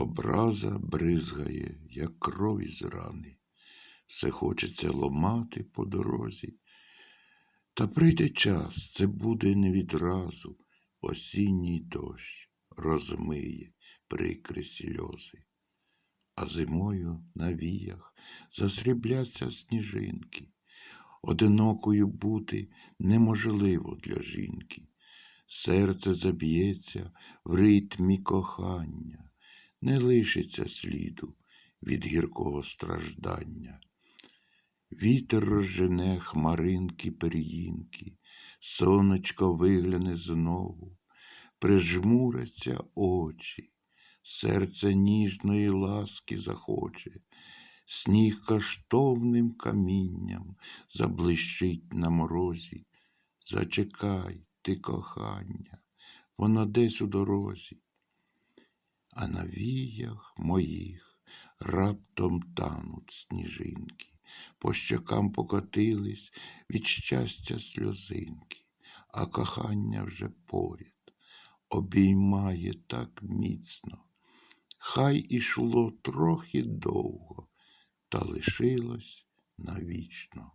Образа бризгає, як кров із рани. Все хочеться ломати по дорозі. Та прийде час, це буде не відразу. Осінній дощ розмиє прикри сльози. А зимою на віях засрібляться сніжинки. Одинокою бути неможливо для жінки. Серце заб'ється в ритмі кохання, не лишиться сліду від гіркого страждання. Вітер розжене хмаринки пер'їнки, сонечко вигляне знову, прижмуряться очі, серце ніжної ласки захоче, сніг каштовним камінням заблищить на морозі. Зачекай, ти кохання, воно десь у дорозі. А на віях моїх раптом тануть сніжинки, по щокам покотились від щастя сльозинки, а кохання вже поряд обіймає так міцно. Хай ішло трохи довго, та лишилось навічно.